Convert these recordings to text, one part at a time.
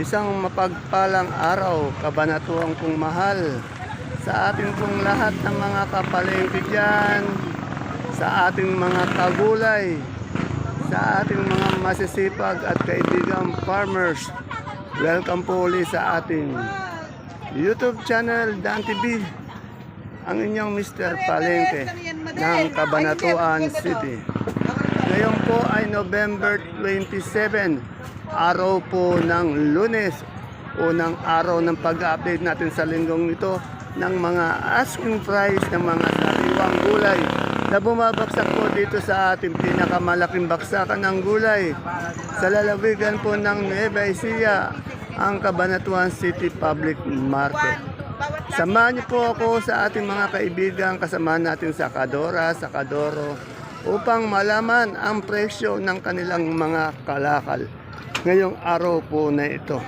Isang mapagpalang araw, kabanatuang kong mahal sa ating pong lahat ng mga kapalengke dyan, sa ating mga kagulay, sa ating mga masisipag at kaibigang farmers. Welcome po ulit sa ating YouTube channel, Dan TV, ang inyong Mr. Palengke ng Cabanatuan City. Ngayon po ay November 27, araw po ng lunes, unang araw ng pag-update natin sa linggong ito ng mga asking price ng mga sariwang gulay na bumabagsak po dito sa ating pinakamalaking baksakan ng gulay sa lalawigan po ng Nueva Ecija, ang Cabanatuan City Public Market. Samahan niyo po ako sa ating mga kaibigan, kasamahan natin sa Kadora, sa Kadoro, upang malaman ang presyo ng kanilang mga kalakal ngayong araw po na ito.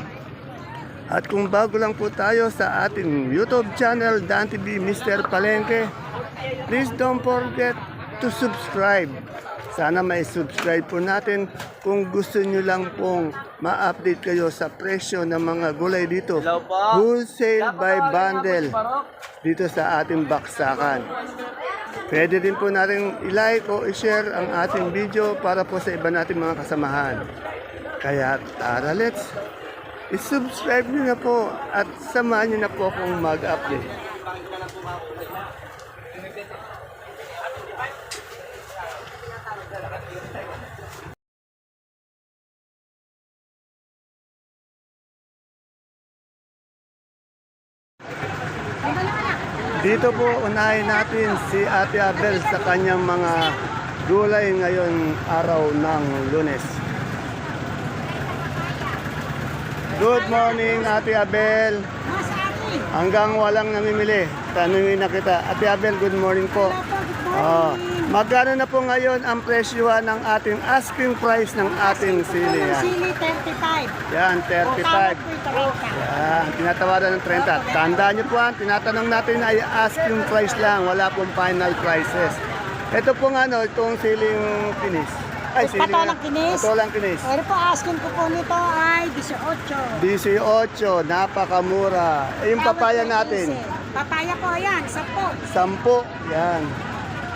At kung bago lang po tayo sa ating YouTube channel, Dan TV Mr. Palengke, please don't forget to subscribe. Sana may subscribe po natin kung gusto nyo lang pong ma-update kayo sa presyo ng mga gulay dito. Wholesale by bundle dito sa ating baksakan. Pwede din po natin i-like o i-share ang ating video para po sa iba nating mga kasamahan. Kaya tara, let's i-subscribe nyo na po at samahan nyo na po akong mag-update. Dito po unahin natin si Ate Abel sa kanyang mga gulay ngayon araw ng lunes. Good morning Ate Abel. Hanggang walang namimili. Tanungin na kita. Ate Abel, good morning po. Oh, magkano na po ngayon ang presyuhan ng ating asking price ng ating sili? Yan, Sili 35. yan O, tawag 35. po yung 30. Yan, tinatawaran ng 30. Tandaan niyo po ang tinatanong natin ay asking price lang, wala pong final prices. Ito pong ano, itong siling kinis. Ay, siling, Patolang kinis? Patolang kinis. Pero po, asking ko po nito ay 18. 18, napakamura. Eh, yung papaya natin, 15. Papaya po, ayan, 10. 10. Yan.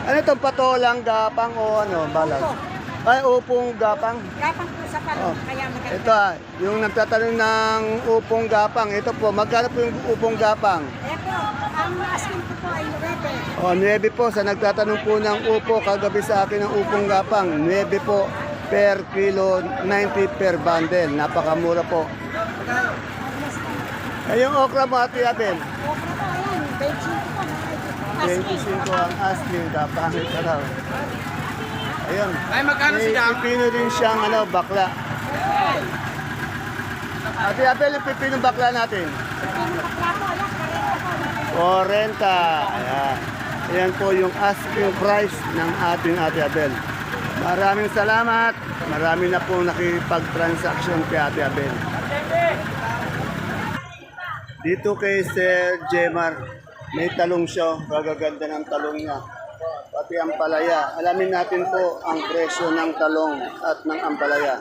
Ano itong patolang gapang o ano, balag? Opo. Ay, upong gapang. Gapang po sa Oh. palong, kaya maganda. Ito ah, yung nagtatanong ng upong gapang. Ito po, magkano po yung upong gapang? Eh po, ang asking ko po ay 9. O, 9 po. Sa nagtatanong po ng upo, kagabi sa akin ng upong gapang, 9 po per kilo, 90 per bundle. Napakamura po. Ay, yung okra mo, Ate Abel. Okra po, ayan, 25 po. Asking. 25 ang asking, kapangit ka raw. Ayun. Ay, magkano May sila? pipino din siyang ano, bakla. Ate Abel, yung pipino bakla natin. Ang bakla po, ayan, 40 po. 40. Ayan. Ayan po yung asking price ng ating Ate Abel. Maraming salamat. Marami na pong nakipag-transaction kay Ate Abel. Dito kay Sir Jemar, may talong siya. Gagaganda ng talong niya. Pati ang palaya. Alamin natin po ang presyo ng talong at ng ampalaya.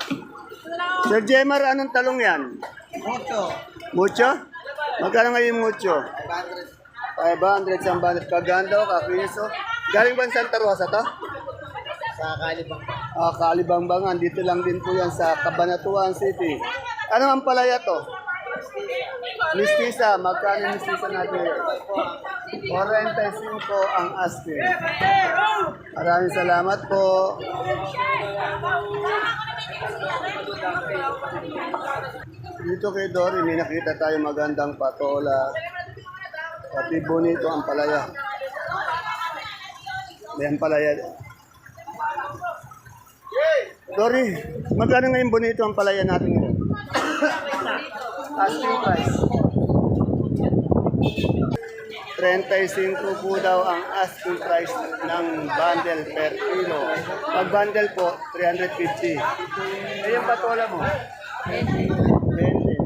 Sir Jemar, anong talong yan? Mucho. Mucho? Magkano ngayon yung mucho? 500 sa banat. Kaganda o. Galing ba sa Santa Rosa to? Sa Kalibang. Ah, Kalibangbangan. Dito lang din po yan sa Cabanatuan City. Ano ang palaya to? Mistisa. Magkano mistisa natin? 45 ang asking. Maraming salamat po. Dito kay Dory, may nakita tayo magandang patola. Pati bonito ang palaya. May ang palaya. Dory, magkano ngayon bonito ang palaya natin? Asking price. 35 po daw ang asking price ng bundle per kilo. Pag bundle po, 350. Eh, yung patola mo? 20.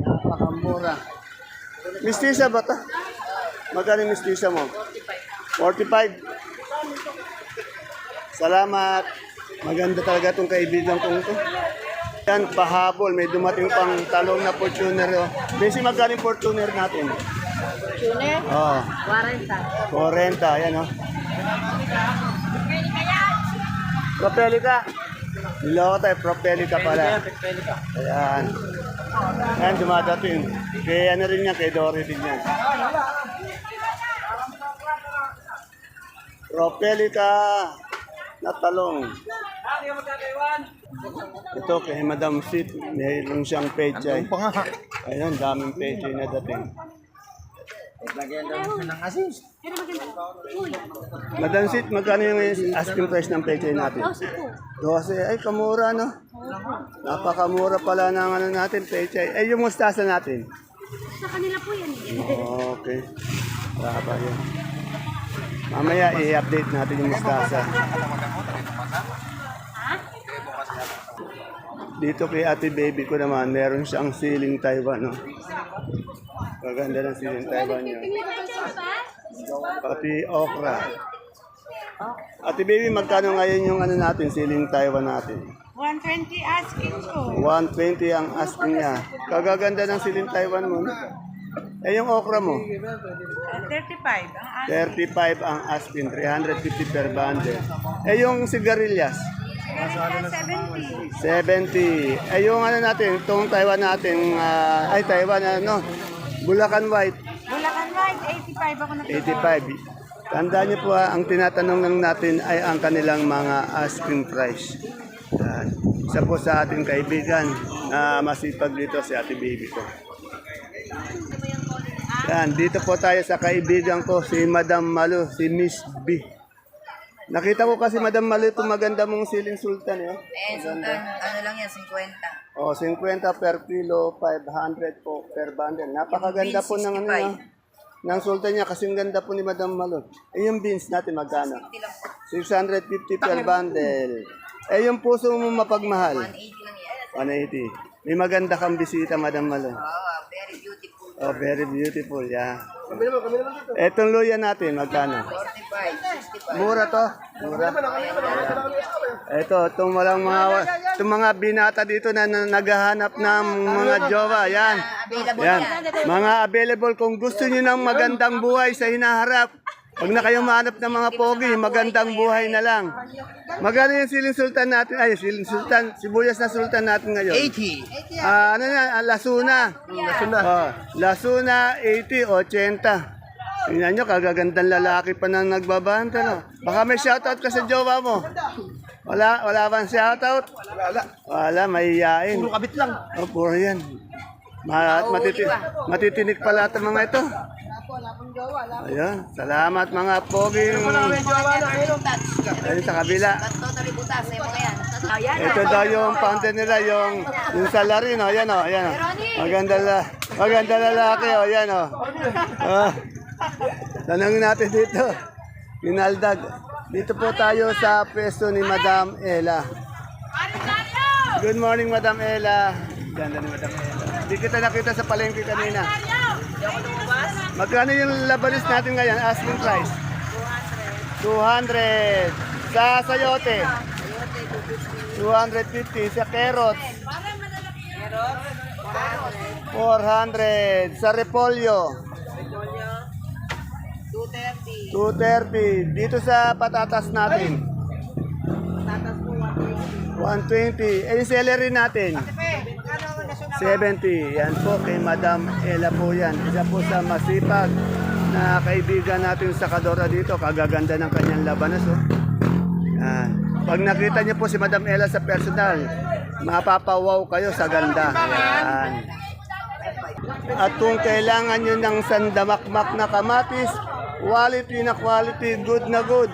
Napakamura. Mistisa ba ito? Magkano mistisa mo? 45. Salamat. Maganda talaga itong kaibigan kong ito. Yan, pahabol. May dumating pang talong na Fortuner. Oh. Basi magaling Fortuner natin. Tune, Oh, 40. 40. Yan, oh. Propelica. Niloko tayo, Propelica pala. Ayan. Ayan, dumadating. Kaya ano rin yan, kay Dory din yan. Propelica na talong. Ito kay Madam Sit, mayroon siyang pechay. Ayun, daming pechay na dating. Lagyan daw ng asin. Madam Sit, magkano yung asking price ng pechay natin? 12. Ay, kamura, no? Napakamura pala ng ano natin, pechay. Ay, yung mustasa natin. Sa kanila po yan. Okay. Baba yun. Mamaya i-update natin yung mustasa. Dito kay ate baby ko naman, meron siyang siling Taiwan, no? Maganda ng siling Taiwan niya. Pati okra. Ate baby, magkano ngayon yung ano natin, siling Taiwan natin? 120 asking ko. 120 ang asking niya. Kagaganda ng siling Taiwan mo. no? Eh, yung okra mo? 35. Ang 35 ang asking, 350 per bundle. Eh, yung sigarilyas? 70. 70. Eh, yung ano natin, itong Taiwan natin, ah, ay Taiwan, ano, Bulacan White, Bulacan White, 85 ako na 85. Tandaan niyo po ha, ang tinatanong lang natin ay ang kanilang mga asking price. Yan. Isa po sa ating kaibigan na masipag dito si ate baby ko. Yan, dito po tayo sa kaibigan ko, si Madam Malu, si Miss B. Nakita ko kasi Madam Malu itong maganda mong siling sultan. Eh. Eh, sultan, ano lang yan, 50. O, 50 per kilo, 500 po per bundle. Napakaganda po ng, ano, na, ng sultan niya kasi ang ganda po ni Madam Malot. Eh, yung beans natin magkano? 650 per bundle. Eh, yung puso mo mapagmahal? 180 lang yan. 180. May maganda kang bisita, Madam Malot. Oo, very beautiful. Oh, very beautiful, yeah. Etong luya natin, magkano? 45, 65. Mura to. Mura. Ito, itong walang mga, itong mga binata dito na, na naghahanap ng mga jowa. Yan. yan. Mga available. Kung gusto niyo ng magandang buhay sa hinaharap, Huwag na kayong mahanap ng mga pogi, magandang buhay na lang. Magkano yung siling sultan natin? Ay, siling sultan, sibuyas na sultan natin ngayon. 80. Ah, ano na, ah, Lasuna. Lasuna. Oh, Lasuna 80, 80. Tingnan nyo, kagagandang lalaki pa nang nagbabanta, no? Baka may shoutout ka sa jowa mo. Wala, wala bang shoutout? Wala. Wala, mahihiyain. Puro kabit lang. Oh, puro yan. Ma matiti matitinik pala ito mga ito. Ayan, salamat mga poging. Ayun sa kabila. Ito daw yung fountain nila, yung, yung salarin, oh. Ayan, oh. Ayan, oh. Maganda, la, maganda lalaki, oh. Ayan, oh. Ah. Tanungin natin dito. Pinaldag. Dito po tayo sa pwesto ni Madam Ella. Good morning, Madam Ella. Ganda ni Madam Ella. Hindi kita nakita sa palengke kanina. Magkano yung labalis natin ngayon? Asking price? 200. Sa sayote? 250 sa carrots. 400 sa repolyo. 230. 230 dito sa patatas natin. 120. Eh, yung celery natin. 70. Yan po kay Madam Ella po yan. Isa po sa masipag na kaibigan natin sa Kadora dito. Kagaganda ng kanyang labanas. Oh. Yan. Pag nakita niyo po si Madam Ella sa personal, mapapawaw kayo sa ganda. Yan. At kung kailangan nyo ng sandamakmak na kamatis, quality na quality, good na good.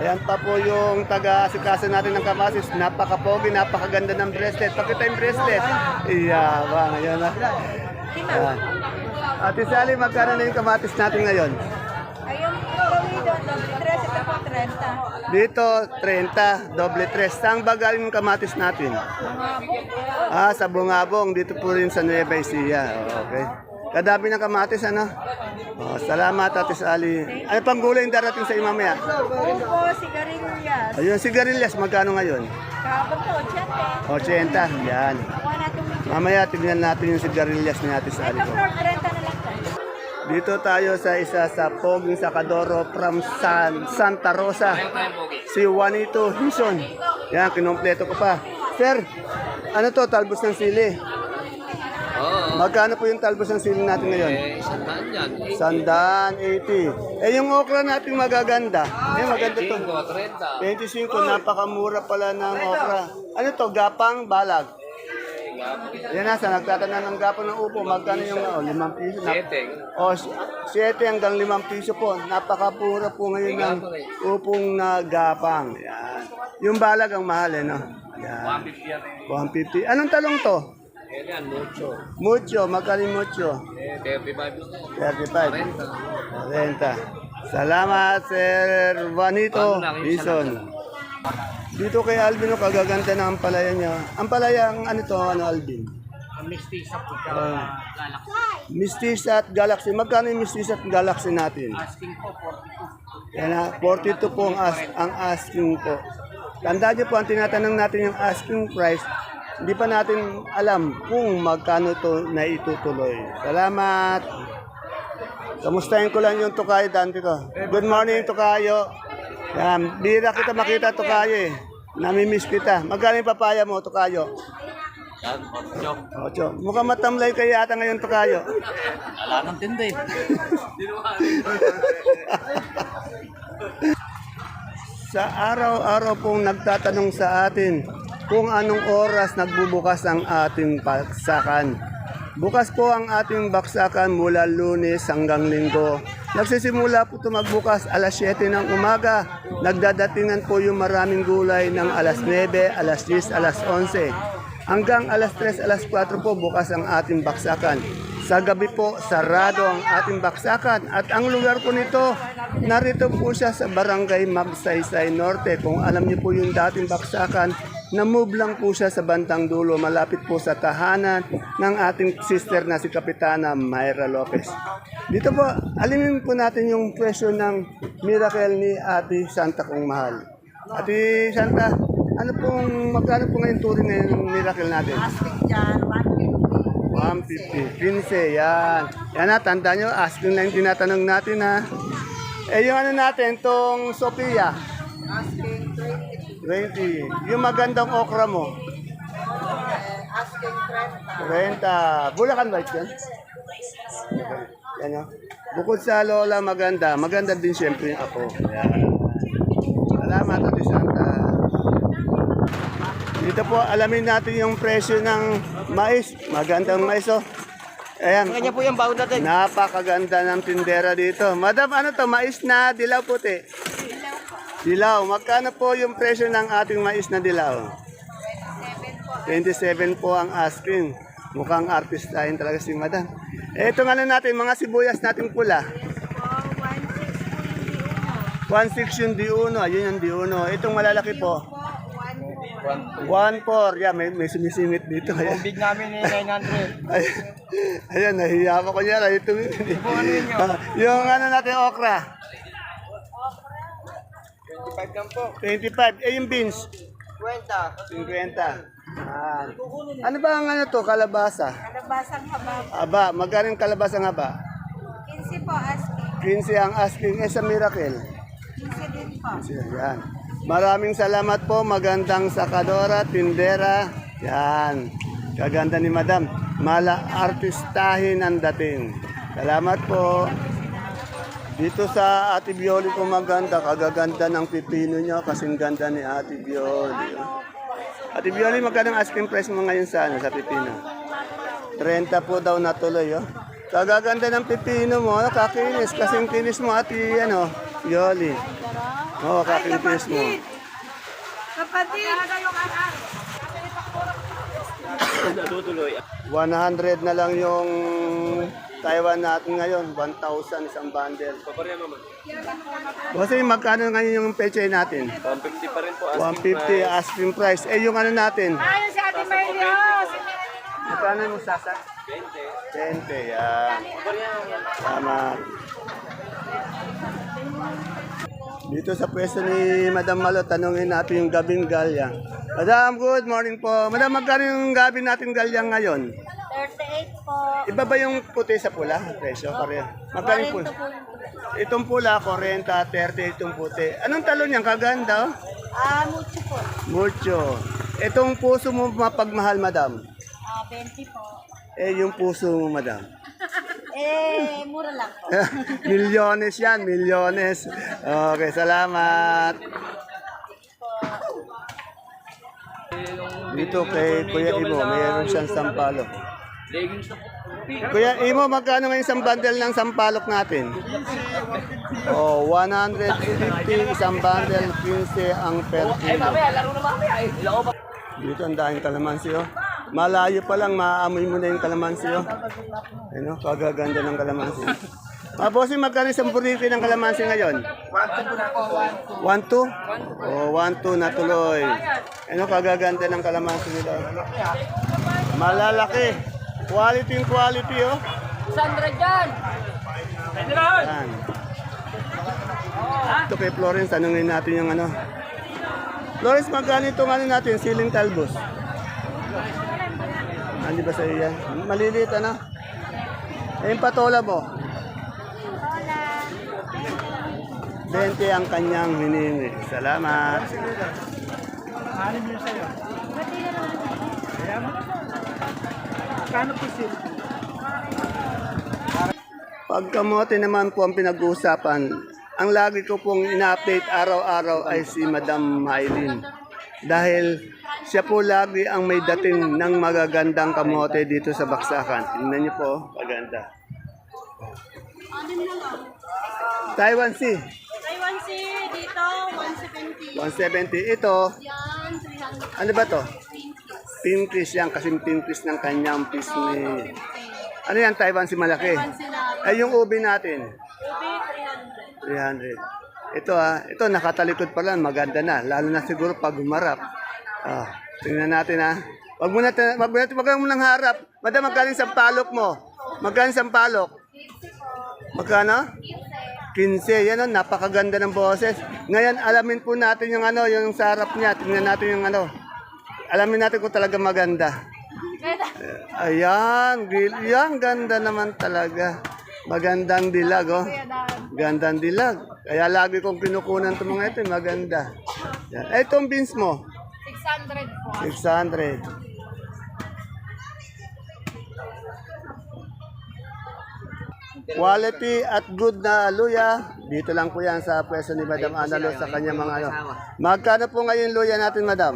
Ayan pa po yung taga-asikaso natin ng kamatis. Napaka-pogi, napakaganda ng bracelet. Pakita yung bracelet. Iya, ba, ngayon na. Ayan. Ate Sally, magkano na yung kamatis natin ngayon? Ayun, 3, po 30. Dito, 30, doble tres. Saan ba galing yung kamatis natin? Ah, sa Bungabong. Dito po rin sa Nueva Ecija. Okay. Kadami ng kamatis, ano? Oh, salamat, Ate Sally. Ano pang gulay yung darating sa imamaya? Upo, sigarilyas. Ayun, sigarilyas, magkano ngayon? Kahapon to, 80. 80. Yan. Mamaya tignan natin yung sigarilyas ni Ate Sally. Ito, Flor, 30 na lang tayo. Dito tayo sa isa sa Poging Sakadoro from San, Santa Rosa. Si Juanito Hison. Yan, kinompleto ko pa. Sir, ano to, talbos ng sili? Magkano po yung talbos ng sili natin ngayon? Eh, isang daan yan. Sandaan, 80. Eh, yung okra natin magaganda. Eh, maganda to. 25, 30. 25, napakamura pala ng okra. Ano to, gapang balag? Yan nasa, nagtatanan ng gapang ng upo. Magkano yung oh, 5 piso? Na, Setting. o, 7 hanggang 5 piso po. Napakapura po ngayon ng upong na gapang. Yan. Yung balag ang mahal eh, no? Yan. 150 yan 150. eh. Anong talong to? Eh, yan, mucho. Mucho, magkano mucho? Eh, 35 na. 35. 40. 40. Salamat, Sir Juanito Bison. Dito kay Alvin, oh, kagaganda na ang palaya niya. Ang palaya, ang ano to, ano Alvin? Mistisa po siya. Oh. Galaxy. Mistisa at Galaxy. Magkano yung Mistisa at Galaxy natin? Asking po, 42. Yan na, 42 po ang, as, ang asking po. Tandaan niyo po, ang tinatanong natin yung asking price, hindi pa natin alam kung magkano to na itutuloy. Salamat! Kamustahin ko lang yung tukayo, Dante ko. Good morning, tukayo. Yan, bira kita makita, tukayo eh. Namimiss kita. Magkano yung papaya mo, tukayo? Yan, 8. Ocho. Mukhang matamlay kayo yata ngayon, tukayo. Wala nang tinda eh. Sa araw-araw pong nagtatanong sa atin kung anong oras nagbubukas ang ating baksakan. Bukas po ang ating baksakan mula lunes hanggang linggo. Nagsisimula po ito magbukas alas 7 ng umaga. Nagdadatingan po yung maraming gulay ng alas 9, alas 10, alas 11. Hanggang alas 3, alas 4 po bukas ang ating baksakan. Sa gabi po, sarado ang ating baksakan. At ang lugar po nito, narito po siya sa barangay Magsaysay Norte. Kung alam niyo po yung dating baksakan, na-move lang po siya sa bantang dulo. Malapit po sa tahanan ng ating sister na si Kapitana Mayra Lopez. Dito po, alimin po natin yung presyo ng miracle ni Ate Santa kung mahal. Ate Santa, ano pong, magkano po ngayon turing na yung miracle natin? Asking dyan, 150. 150. 15, yan. Yan na, tanda nyo, asking lang yung tinatanong natin ha. Eh, yung ano natin, tong Sophia. Asking 20. 20. Yung magandang okra mo. Asking 30. 20. Bulacan White yan? Yan o. Bukod sa lola maganda, maganda din siyempre yung ako. Yan. Salamat, Ate Santa. Dito po, alamin natin yung presyo ng mais. Magandang mais, oh. Ayan. Kanya po yung baon natin. Napakaganda ng tindera dito. Madam, ano to? Mais na dilaw puti? Dilaw. Magkano po yung presyo ng ating mais na dilaw? 27 po ang asking. Mukhang artistahin talaga si madam. Ito nga na natin, mga sibuyas nating pula. 1.6 yung di-uno. Ayun yung di-uno. Itong malalaki po. 1.4. Yeah, may, may sumisingit dito. Ayan. Big namin eh, 900. Ay, ayan, nahiya ako kunya. Ito, Ah, yung ano natin, okra. 25 lang po. 25. Eh, yung beans. 20. 50. Ah. Ano ba ang ano to, kalabasa? Kalabasang habab. Aba, magkano yung kalabasa nga ba? 15 po asking. 15 ang asking. Eh, sa miracle. 15 din po. Yan. Maraming salamat po. Magandang sakadora, tindera. Yan. Kaganda ni madam. Mala artistahin ang dating. Salamat po. Dito sa Ate Bioli ko maganda, kagaganda ng pipino niya, kasing ganda ni Ate Bioli. Ate Bioli, magkano ang asking price mo ngayon sa, ano, sa pipino? 30 po daw natuloy, oh. Kagaganda ng pipino mo, oh, kakinis, kasing kinis mo, Ate, ano, Bioli. Oo, oh, kakinis mo. Kapatid! 100 na lang yung Taiwan natin ngayon, 1,000 isang bundle. Kasi magkano ngayon yung peche natin? 150 pa rin po. 150 asking price. Eh yung ano natin? Ayun si Ate Maylio! Magkano yung sasa? 20. 20, yan. Tama. Dito sa pwesto ni Madam Malo, tanungin natin yung gabing galyang. Madam, good morning po. Madam, magkano yung gabi natin galyang ngayon? 38 po. Iba ba yung puti sa pula? Presyo, pareho. Magkano yung pula? Itong pula, 40, 30 itong puti. Anong talon niyan? Kaganda, oh. Ah, mucho po. Mucho. Itong puso mo mapagmahal, madam. Ah, 20 po. Eh, yung puso mo, madam. Eh, mura lang po. milyones yan, milyones. Okay, salamat. Dito kay Kuya Imo, mayroon siyang sampalok. Kuya Imo, magkano ngayon isang bundle ng sampalok natin? Oh, 150 isang bundle, 15 ang per kilo. Dito ang daming kalamansi, oh. Malayo pa lang, maaamoy mo na yung kalamansi, oh. Ano, kagaganda ng kalamansi. Ah, bossing, magkano isang burrito ng kalamansi ngayon? 1-2 Oh, 1-2 na tuloy. Ano, kagaganda ng kalamansi nila. Malalaki. Quality yung quality, oh. Sandra dyan! Yan. Ito kay Florence, tanungin natin yung ano. Florence, magkano itong ano natin, siling talbos? Hindi ba sa iyo yan? Maliliit, ano? Eh, yung patola mo? 20 ang kanyang hiningi. Salamat. Pagkamote naman po ang pinag-uusapan, ang lagi ko pong ina-update araw-araw ay si Madam Maylin. Dahil siya po lagi ang may dating ng magagandang kamote dito sa Baksakan. Tingnan niyo po, maganda. Taiwan Sea, C dito, 170. 170. Ito, Yan, 300. ano ba to? Pinkish yan, kasing pinkish ng kanyang piece ni... Ano yan, Taiwan si malaki? sila. Ay, yung ubi natin. Ubi, 300. 300. Ito ah, ito nakatalikod pa lang, maganda na. Lalo na siguro pag humarap. Ah, tingnan natin ah. Wag mo na, wag mo na, wag mo nang harap. Madam, magkano yung sampalok mo? Magkano yung sampalok? Magkano? 15. Yan oh, napakaganda ng boses. Ngayon, alamin po natin yung ano, yung sa harap niya. Tingnan natin yung ano. Alamin natin kung talaga maganda. Ayan, yan, ganda naman talaga. Magandang dilag, oh. Gandang dilag. Kaya lagi kong kinukunan itong mga ito, eh, maganda. Yan. Eh, itong beans mo, 600 po. 600. Quality at good na luya. Dito lang po yan sa pwesto ni Madam Analo sa kanya mga ano. Magkano po ngayon luya natin, Madam?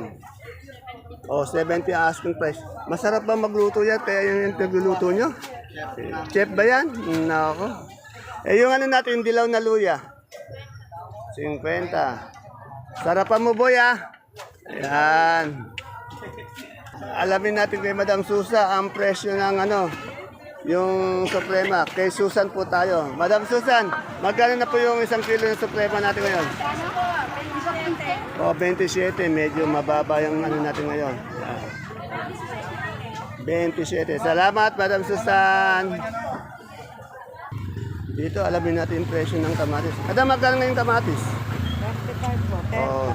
Oh, 70 ang asking price. Masarap ba magluto yan? Kaya yung yung nagluluto nyo? Chef ba yan? Nako. Eh, yung ano natin, yung dilaw na luya. 50. Sarapan mo, boy, ah. Yan. Alamin natin kay Madam Susa ang presyo ng ano, yung suprema. Kay Susan po tayo. Madam Susan, magkano na po yung isang kilo ng suprema natin ngayon? O, 27. Medyo mababa yung ano natin ngayon. Yan. 27. Salamat, Madam Susan. Dito, alamin natin yung presyo ng kamatis. Madam, magkano ngayon kamatis? 35 po. Oh,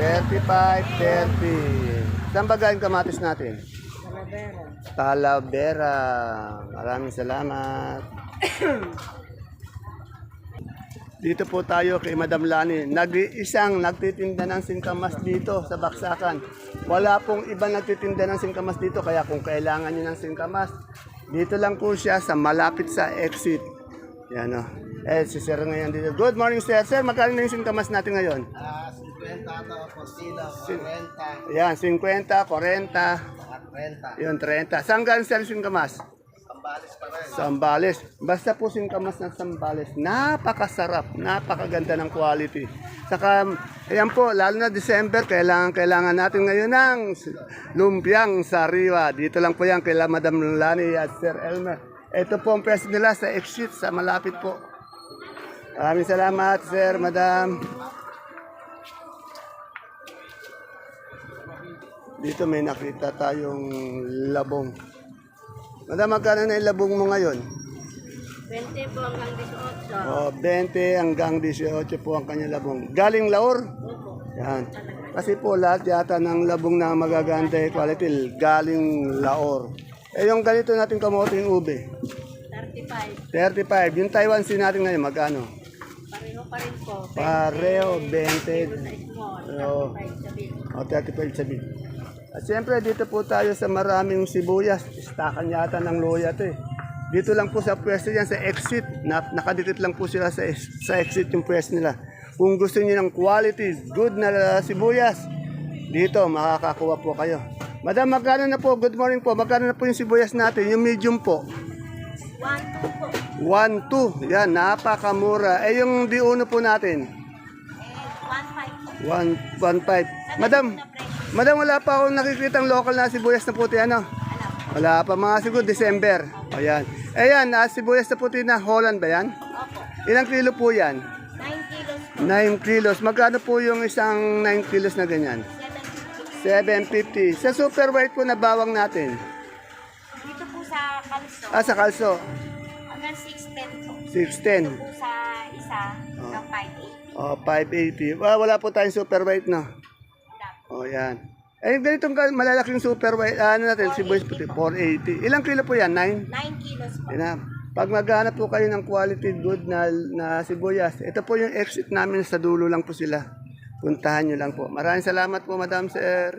35, 30. Saan ba galing kamatis natin? Talavera. Maraming salamat. Dito po tayo kay Madam Lani. Nag-iisang nagtitinda ng singkamas dito sa Baksakan. Wala pong iba nagtitinda ng singkamas dito. Kaya kung kailangan nyo ng singkamas, dito lang po siya sa malapit sa exit. Yan o. Eh, si Sir ngayon dito. Good morning, Sir. Sir, magkano na yung singkamas natin ngayon? Ah, 50 to, postilo, 40, Yan, 50, 40, 30. yun, 30. Saan galing Sir yung singkamas? Pambalis pa rin. Sambales. Basta po singkamas ng Sambales. Napakasarap. Napakaganda ng quality. Saka, ayan po, lalo na December, kailangan, kailangan natin ngayon ng lumpiang sariwa. Dito lang po yan kay Madam Lani at Sir Elmer. Ito po ang pwesto nila sa exit, sa malapit po. Maraming salamat, Sir, Madam. Dito may nakita tayong labong. Madam, magkano na yung labong mo ngayon? 20 po hanggang 18. O, 20 hanggang 18 po ang kanyang labong. Galing Laor? Yan. Kasi po lahat yata ng labong na magaganda quality galing Laor. Eh yung ganito natin kamote yung ube. 35. 35. Yung Taiwan sin natin ngayon magkano? Pareho pa rin po. Pareho, 20. Sa small. Oo. 35 sa big. O, 35 sabi. At siyempre, dito po tayo sa maraming sibuyas. Istakan yata ng loya to eh. Dito lang po sa pwesto yan, sa exit. Na, nakadikit lang po sila sa, sa exit yung pwesto nila. Kung gusto niyo ng quality, good na sibuyas, dito makakakuha po kayo. Madam, magkano na po? Good morning po. Magkano na po yung sibuyas natin? Yung medium po. 1, 2 po. 1, 2. Yan, napakamura. Eh, yung diuno po natin. Eh, 1, 5 po. 1, 1.5. Madam, madam, wala pa akong nakikitang local na sibuyas na puti, ano? Wala pa, mga siguro December. O yan. Ayan, na sibuyas na puti na Holland ba yan? Opo. Ilang kilo po yan? 9 kilos po. 9 kilos. Magkano po yung isang 9 kilos na ganyan? 750. Sa super white po na bawang natin. Dito po sa kalso. Ah, sa kalso. Hanggang 610 po. 610. Po sa isa, hanggang 580. O, 580. Ah, wala po tayong super white, no? Wala O, po. yan. Eh, ganitong malalaking super white, ah, ano natin, sibuyas puti, 480. Ilang kilo po yan? 9? 9 kilos po. Ina, pag maghanap po kayo ng quality good na, na sibuyas, ito po yung exit namin sa dulo lang po sila. Puntahan nyo lang po. Maraming salamat po, Madam Sir.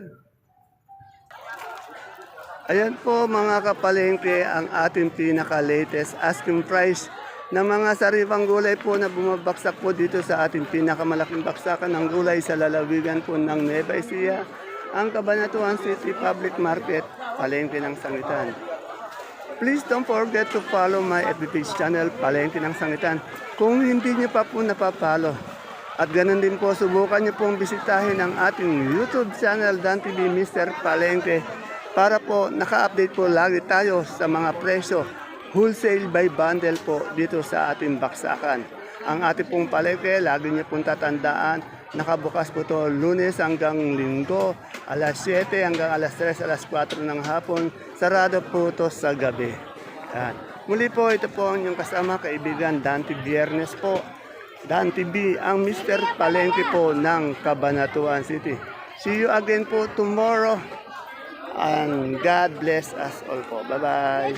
Ayan po mga kapalengke ang ating pinaka-latest asking price ng mga sariwang gulay po na bumabaksak po dito sa ating pinakamalaking baksakan ng gulay sa lalawigan po ng Nueva Ecija, ang Cabanatuan City Public Market, palengke ng Sangitan. Please don't forget to follow my FB page channel, Palengke ng Sangitan. Kung hindi niyo pa po napapalo. At ganun din po, subukan niyo pong bisitahin ang ating YouTube channel, Dan TV Mr. Palengke, para po naka-update po lagi tayo sa mga presyo, wholesale by bundle po dito sa ating baksakan. Ang ating pong palengke, lagi niyo pong tatandaan, nakabukas po to lunes hanggang linggo, alas 7 hanggang alas 3, alas 4 ng hapon, sarado po to sa gabi. Yan. Muli po, ito po ang inyong kasama, kaibigan, Dante Biernes po. Dante B, ang Mr. Palengke po ng Cabanatuan City. See you again po tomorrow. And God bless us all po. Bye-bye.